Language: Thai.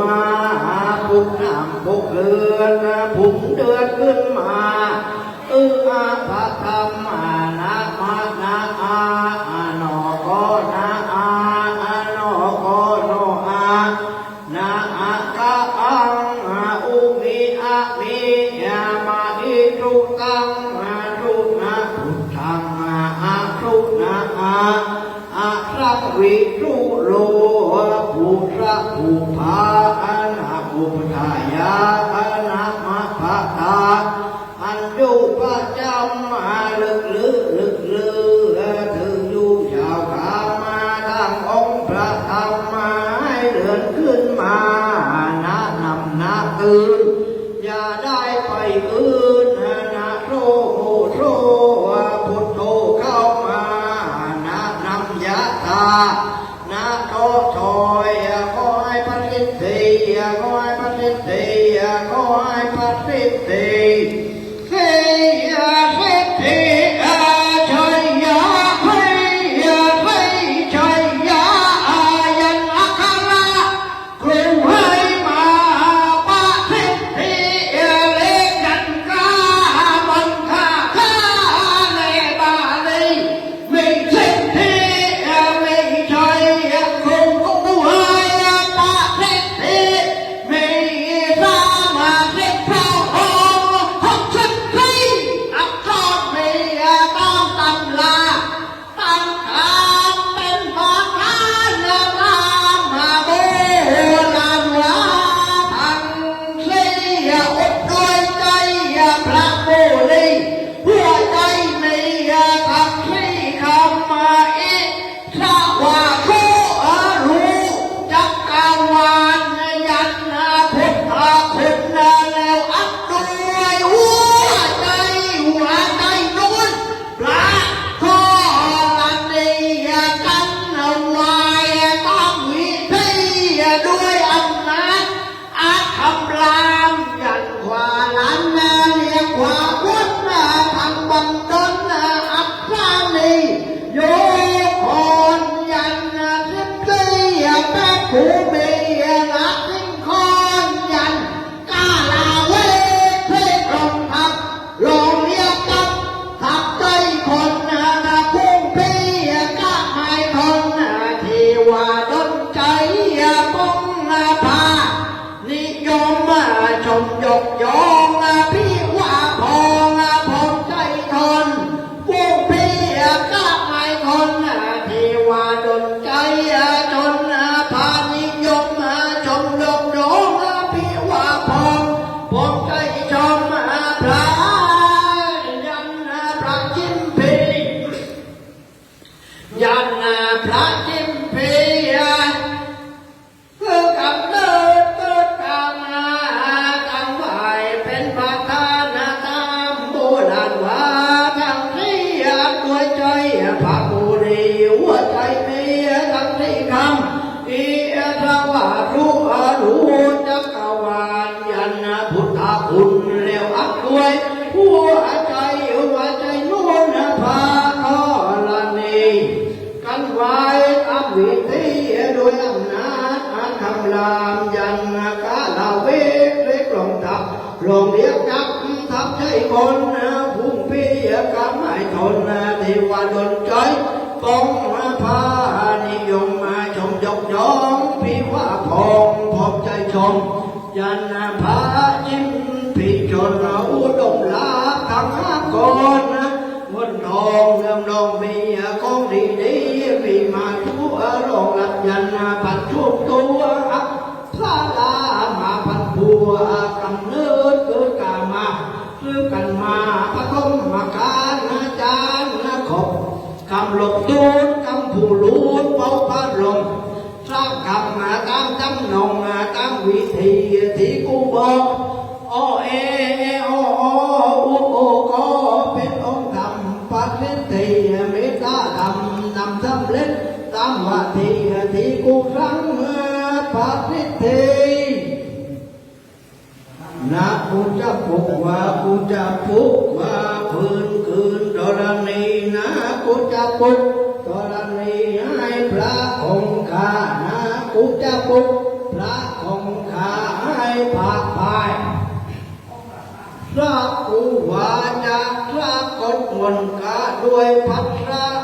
มาพุกน้ำพุกเลือนผุงเดือนขึ้นมาเอออาภะธรรมานะมานะอาอาโนโกนะอาอาโนโกโนอานะอาคะอังอาอุมิอะมิยามาอิทุตังอาทุนะพุทธังอาอาทุนะอาอาพระวิ อย่าได้ไปอื่นนะโรโหโรพุทโธเข้ามานะนำยะตานะโต ว่ หัวใจหัวใจนุ่นพาขอละนีกันไว้ตามวิธีโดยอำนาจอันคำรามยันกาลาเวกเล็กลงทับลงเรียกจับทับใจคนพุ่งพี่กำไม่ทนที่ว่าดนใจป้องพานิยมมาชมยกย่องพี่ว่าพองพบใจชมยันพาจิ้มพี่จน ตังห้าคนเงินทองเงินทองมีของดีดีมีมาทั่วโลกลัดยันพันทุกตัวอัพพระลามาพันผัวกำเนิดเกิดกามาซื้อกันมาพระคมมาการอาจารย์นะขบกำหลบตูนกำผู้ลูนเป่าพัดลมสร้างกรรมตามจำนงตามวิธีที่กูบอกอเอเอามว่าที่ที่กูสั่งปฏิทินะกูจะปุกว่ากูจะปุกว่าพื้นคืนดรณีนะกูจะปุกดรณีให้พระองค์ข้านะกูจะปุกพระองค์ข้าให้ภาคภายพระกูวาจาพระกดมนกาด้วยพัทระ